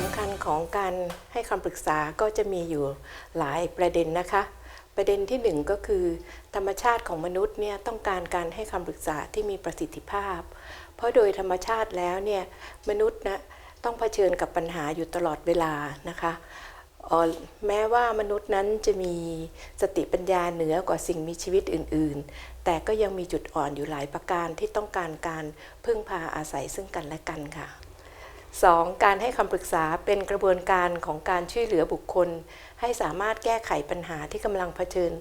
สำคัญของการให้คำปรึกษาก็จะมีอยู่หลายประเด็นนะคะ ประเด็นที่หนึ่งก็คือ ธรรมชาติของมนุษย์เนี่ยต้องการการให้คำปรึกษาที่มีประสิทธิภาพ เพราะโดยธรรมชาติแล้วเนี่ยมนุษย์นะต้องเผชิญกับปัญหาอยู่ตลอดเวลานะคะแม้ว่ามนุษย์นั้นจะมีสติปัญญาเหนือกว่าสิ่งมีชีวิตอื่น ๆ แต่ก็ยังมีจุดอ่อนอยู่หลายประการที่ต้องการการพึ่งพาอาศัยซึ่งกันและกันค่ะ 2. การให้คำปรึกษาเป็นกระบวนการของการช่วยเหลือบุคคล ให้สามารถแก้ไขปัญหาที่กำลังเผชิญ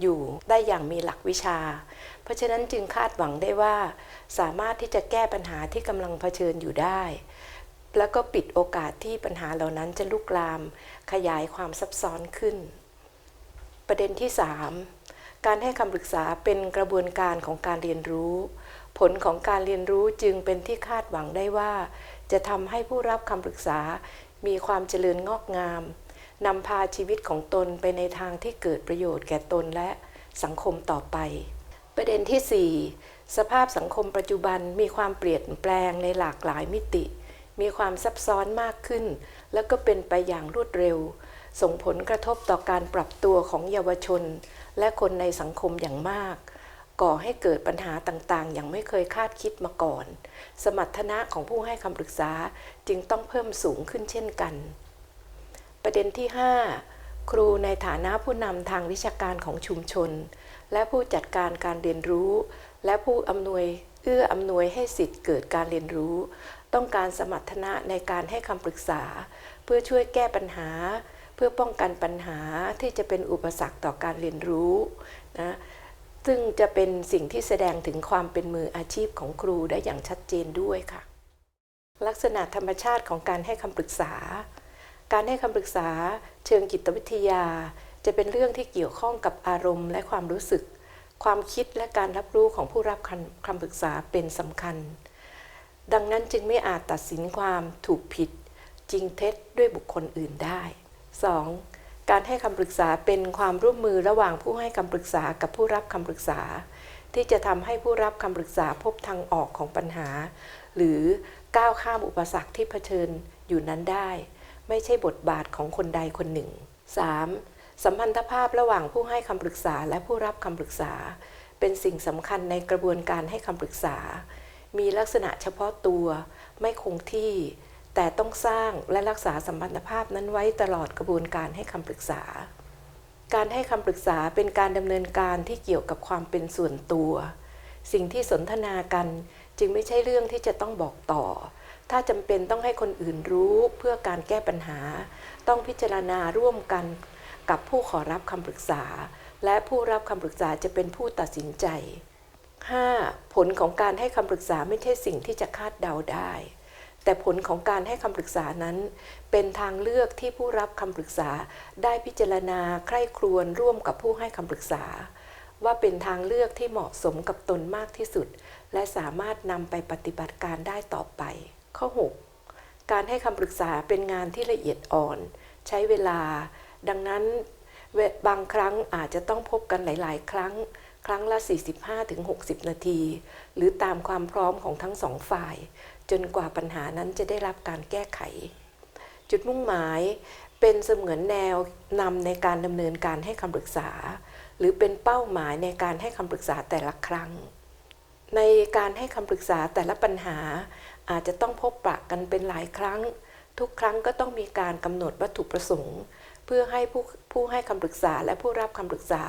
อยู่ได้อย่างมีหลักวิชา เพราะฉะนั้นจึงคาดหวังได้ว่า สามารถที่จะแก้ปัญหาที่กำลังเผชิญอยู่ได้ แล้วก็ปิดโอกาสที่ปัญหาเหล่านั้นจะลุกลาม ขยายความซับซ้อนขึ้น ประเด็นที่ 3 การให้คำปรึกษาเป็นกระบวนการของการเรียนรู้ ผลของการเรียนรู้จึงเป็นที่คาดหวังได้ว่า จะทำให้ผู้รับคำปรึกษา มีความเจริญงอกงามนำพาชีวิตของตนไปในทางที่เกิดประโยชน์แก่ตนและสังคมต่อไป ประเด็นที่ 4 สภาพสังคมปัจจุบันมีความเปลี่ยนแปลงในหลากหลายมิติ มีความซับซ้อนมากขึ้น แล้วก็เป็นไปอย่างรวดเร็ว ส่งผลกระทบต่อการปรับตัวของเยาวชน และคนในสังคมอย่างมาก ก่อให้เกิดปัญหาต่างๆ อย่างไม่เคยคาดคิดมาก่อน สมรรถนะของผู้ให้คำปรึกษาจึงต้องเพิ่มสูงขึ้นเช่นกัน ประเด็นที่ 5 ครูในฐานะผู้นำทางวิชาการของชุมชน และผู้จัดการการเรียนรู้ และผู้อำนวยเอื้ออำนวยให้สิทธิ์เกิดการเรียนรู้ ต้องการสมรรถนะในการให้คำปรึกษา เพื่อช่วยแก้ปัญหา เพื่อป้องกันปัญหาที่จะเป็นอุปสรรคต่อการเรียนรู้นะ ซึ่งจะเป็นสิ่งที่แสดงถึงความเป็นมืออาชีพของครูได้อย่างชัดเจนด้วยค่ะ ลักษณะธรรมชาติของการให้คำปรึกษา การให้คำปรึกษาเชิงจิตวิทยา จะเป็นเรื่องที่เกี่ยวข้องกับอารมณ์และความรู้สึก ความคิดและการรับรู้ของผู้รับคำคำปรึกษาเป็นสำคัญ ดังนั้นจึงไม่อาจตัดสินความถูกผิด จริงเท็จด้วยบุคคลอื่นได้ 2. การให้คำปรึกษาเป็นความร่วมมือระหว่างผู้ให้คำปรึกษากับผู้รับคำปรึกษา ที่จะทำให้ผู้รับคำปรึกษาพบทางออกของปัญหา หรือก้าวข้ามอุปสรรคที่เผชิญอยู่นั้นได้ ไม่ใช่บทบาทของคนใดคนหนึ่ง 3. สัมพันธภาพระหว่างผู้ให้คำปรึกษาและผู้รับคำปรึกษา เป็นสิ่งสำคัญในกระบวนการให้คำปรึกษา มีลักษณะเฉพาะตัว ไม่คงที่ แต่ต้องสร้างและรักษาสัมพันธภาพนั้นไว้ตลอดกระบวนการให้คำปรึกษา การให้คำปรึกษาเป็นการดำเนินการที่เกี่ยวกับความเป็นส่วนตัว สิ่งที่สนทนากันจึงไม่ใช่เรื่องที่จะต้องบอกต่อ ถ้าจำเป็นต้องให้คนอื่นรู้เพื่อการแก้ปัญหา ต้องพิจารณาร่วมกันกับผู้ขอรับคำปรึกษา และผู้รับคำปรึกษาจะเป็นผู้ตัดสินใจ 5. ผลของการให้คำปรึกษาไม่ใช่สิ่งที่จะคาดเดาได้ แต่ผลของการให้คำปรึกษานั้น เป็นทางเลือกที่ผู้รับคำปรึกษาได้พิจารณาใคร่ครวญร่วมกับผู้ให้คำปรึกษา ว่าเป็นทางเลือกที่เหมาะสมกับตนมากที่สุด และสามารถนำไปปฏิบัติการได้ต่อไป ข้อ 6 การให้คำปรึกษาเป็นงานที่ละเอียดอ่อน ใช้เวลา ดังนั้นบางครั้งอาจจะต้องพบกันหลาย ๆ ครั้ง ครั้งละ 45-60 นาที หรือตามความพร้อมของทั้งสองฝ่าย จนกว่าปัญหานั้นจะได้รับการแก้ไข จุดมุ่งหมายเป็นเสมือนแนวนำในการดำเนินการให้คำปรึกษา หรือเป็นเป้าหมายในการให้คำปรึกษาแต่ละครั้ง ในการให้คำปรึกษาแต่ละปัญหา อาจจะต้องพบปะกันเป็นหลายครั้ง ทุกครั้งก็ต้องมีการกำหนดวัตถุประสงค์ เพื่อให้ผู้ผู้ให้คำปรึกษาและผู้รับคำปรึกษา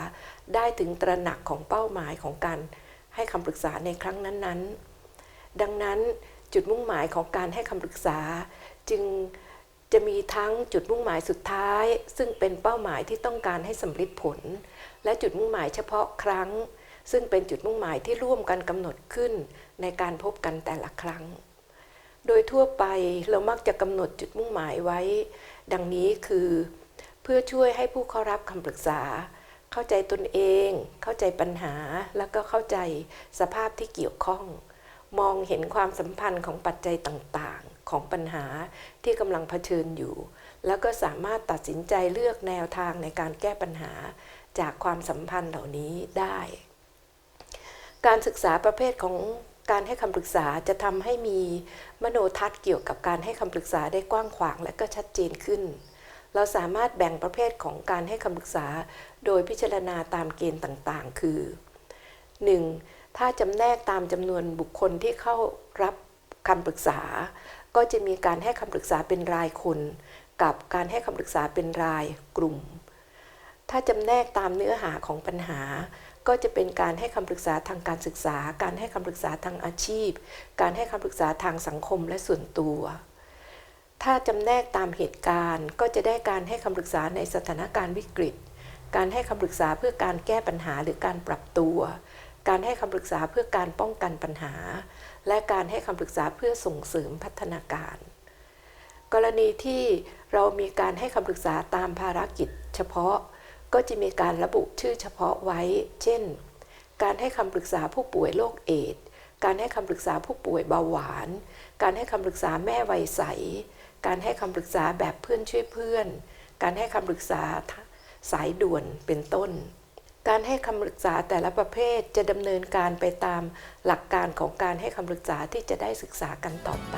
ได้ถึงตระหนักของเป้าหมายของการให้คำปรึกษาในครั้งนั้นๆ ดังนั้นจุดมุ่งหมายของการให้คำปรึกษา จึงจะมีทั้งจุดมุ่งหมายสุดท้าย ซึ่งเป็นเป้าหมายที่ต้องการให้สำเร็จผล และจุดมุ่งหมายเฉพาะครั้ง ซึ่งเป็นจุดมุ่งหมายที่ร่วมกันกำหนดขึ้นในการพบกันแต่ละครั้ง โดยทั่วไปเรามักจะกำหนดจุดมุ่งหมายไว้ ดังนี้คือ เพื่อช่วยให้ผู้เข้ารับคำปรึกษา เข้าใจตนเอง เข้าใจปัญหา แล้วก็เข้าใจสภาพที่เกี่ยวข้อง มองเห็นความสัมพันธ์ของปัจจัยต่างๆ ของปัญหาที่กำลังเผชิญอยู่ แล้วก็สามารถตัดสินใจเลือกแนวทางในการแก้ปัญหาจากความสัมพันธ์เหล่านี้ได้ การศึกษาประเภทของการให้คำปรึกษาจะทำให้มีมโนทัศน์เกี่ยวกับการให้คำปรึกษาได้กว้างขวางและก็ชัดเจนขึ้น เราสามารถแบ่งประเภทของการให้คำปรึกษา โดยพิจารณาตามเกณฑ์ต่างๆ คือ 1. ถ้าจำแนกตามจำนวนบุคคลที่เข้ารับคำปรึกษา ก็จะมีการให้คำปรึกษาเป็นรายคน กับการให้คำปรึกษาเป็นรายกลุ่ม ถ้าจำแนกตามเนื้อหาของปัญหา ก็จะเป็นการให้คำปรึกษาทางการศึกษา การให้คำปรึกษาทางอาชีพ การให้คำปรึกษาทางสังคมและส่วนตัว ถ้าจำแนกตามเหตุการณ์ก็จะได้การให้คำปรึกษาในสถานการณ์วิกฤต การให้คำปรึกษาเพื่อการแก้ปัญหาหรือการปรับตัว การให้คำปรึกษาเพื่อการป้องกันปัญหา และการให้คำปรึกษาเพื่อส่งเสริมพัฒนาการ กรณีที่เรามีการให้คำปรึกษาตามภารกิจ เฉพาะก็จะมีการระบุชื่อเฉพาะไว้ เช่น การให้คำปรึกษาผู้ป่วยโรคเอดส์การให้คำปรึกษาผู้ป่วยเบาหวาน การให้คำปรึกษาแม่วัยใส การให้คำปรึกษาแบบเพื่อนช่วยเพื่อน การให้คำปรึกษาสายด่วนเป็นต้น การให้คำปรึกษาแต่ละประเภทจะดำเนินการไปตามหลักการของการให้คำปรึกษาที่จะได้ศึกษากันต่อไป